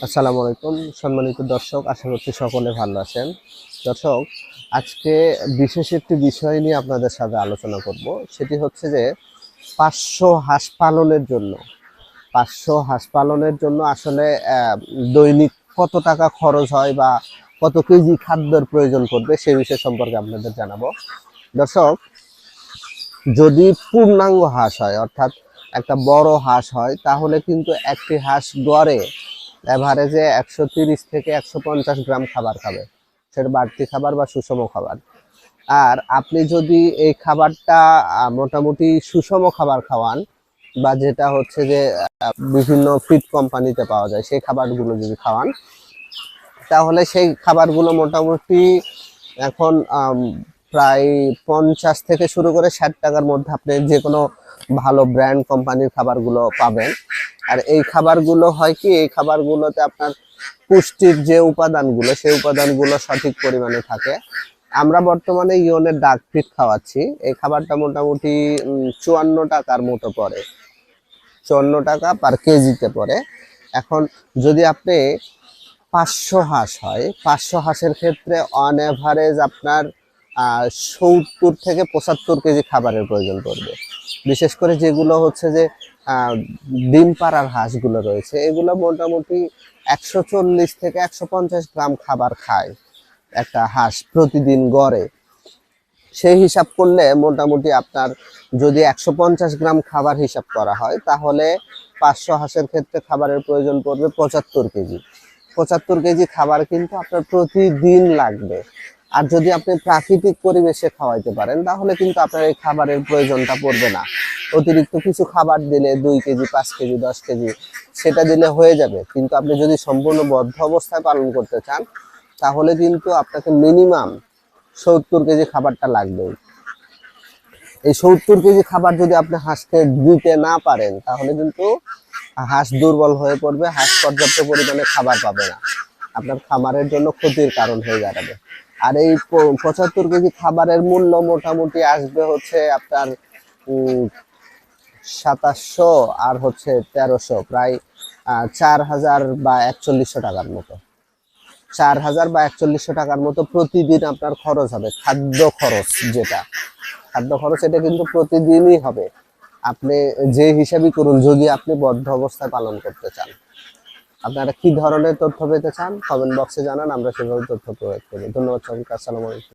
আসসালামু আলাইকুম, সম্মানিত দর্শক, আশা করছি সকলে ভালো আছেন। দর্শক, আজকে বিশেষ একটি বিষয় নিয়ে আপনাদের সাথে আলোচনা করব। সেটি হচ্ছে যে, পাঁচশো হাঁস পালনের জন্য, পাঁচশো হাঁস পালনের জন্য আসলে দৈনিক কত টাকা খরচ হয় বা কত কেজি খাদ্যের প্রয়োজন পড়বে সেই বিষয় সম্পর্কে আপনাদের জানাব। দর্শক, যদি পূর্ণাঙ্গ হাঁস হয়, অর্থাৎ একটা বড় হাঁস হয়, তাহলে কিন্তু একটি হাঁস গড়ে এভারেজে একশো তিরিশ থেকে একশো পঞ্চাশ গ্রাম খাবার খাবে। সেটা বাড়তি খাবার বা সুষম খাবার। আর আপনি যদি এই খাবারটা মোটামুটি সুষম খাবার খাওয়ান, বা যেটা হচ্ছে যে বিভিন্ন ফিড কোম্পানিতে পাওয়া যায়, সেই খাবারগুলো যদি খাওয়ান, তাহলে সেই খাবারগুলো মোটামুটি এখন প্রায় পঞ্চাশ থেকে শুরু করে ষাট টাকার মধ্যে আপনি যে কোনো ভালো ব্র্যান্ড কোম্পানির খাবারগুলো পাবেন। আর এই খাবারগুলো হয় কি, এই খাবারগুলোতে আপনার পুষ্টির যে উপাদানগুলো, সেই উপাদানগুলো সঠিক পরিমাণে থাকে। আমরা বর্তমানে ইয়নের ডাক ফিট খাওয়াচ্ছি। এই খাবারটা মোটামুটি চুয়ান্ন টাকার মতো পড়ে। চুয়ান্ন টাকা পার কেজিতে পড়ে। এখন যদি আপনি পাঁচশো হাঁস হয়, পাঁচশো হাঁসের ক্ষেত্রে অন অ্যাভারেজ আপনার সত্তর থেকে পঁচাত্তর কেজি খাবারের প্রয়োজন পড়বে। বিশেষ করে যেগুলো হচ্ছে যে ডিম পাড়ার হাঁসগুলো রয়েছে। এগুলো মোটামুটি একশো চল্লিশ থেকে একশো পঞ্চাশ গ্রাম খাবার খায় একটা হাঁস প্রতিদিন গড়ে। সেই হিসাব করলে মোটামুটি আপনার যদি একশো পঞ্চাশ গ্রাম খাবার হিসাব করা হয়, তাহলে পাঁচশো হাঁসের ক্ষেত্রে খাবারের প্রয়োজন পড়বে পঁচাত্তর কেজি। পঁচাত্তর কেজি খাবার কিন্তু আপনার প্রতিদিন লাগবে। আর যদি আপনি প্রাকৃতিক পরিবেশে খাওয়াইতে পারেন, তাহলে কিন্তু আপনার এই খাবারের প্রয়োজনটা পড়বে না। অতিরিক্ত কিছু খাবার দিলে দুই কেজি, পাঁচ কেজি, দশ কেজি, সেটা দিলে হয়ে যাবে। কিন্তু আপনি যদি সম্পূর্ণ বদ্ধ অবস্থায় পালন করতে চান, তাহলে কিন্তু আপনাকে মিনিমাম সত্তর কেজি খাবারটা লাগবেই। এই সত্তর কেজি খাবার যদি আপনি হাঁসকে দিতে না পারেন, তাহলে কিন্তু হাঁস দুর্বল হয়ে পড়বে, হাঁস পর্যাপ্ত পরিমাণে খাবার পাবে না। আপনার খামারের জন্য ক্ষতির কারণ হয়ে দাঁড়াবে। আর এই পঁচাত্তর কেজি খাবারের মূল্য মোটামুটি আসবে হচ্ছে আপনার সাতাশশো আর হচ্ছে তেরোশো, প্রায় চার হাজার বা একচল্লিশশো টাকার মতো। চার হাজার বা একচল্লিশশো টাকার মতো প্রতিদিন আপনার খরচ হবে, খাদ্য খরচ যেটা। খাদ্য খরচ এটা কিন্তু প্রতিদিনই হবে। আপনি যে হিসাবই করুন, যদি আপনি বদ্ধ অবস্থায় পালন করতে চান। আপনারা কি ধরনের তথ্য পেতে চান কমেন্ট বক্সে জানান, আমরা সেভাবে তথ্য প্রয়োগ করি ধন্যবাদ সবাইকে, আসসালামু আলাইকুম।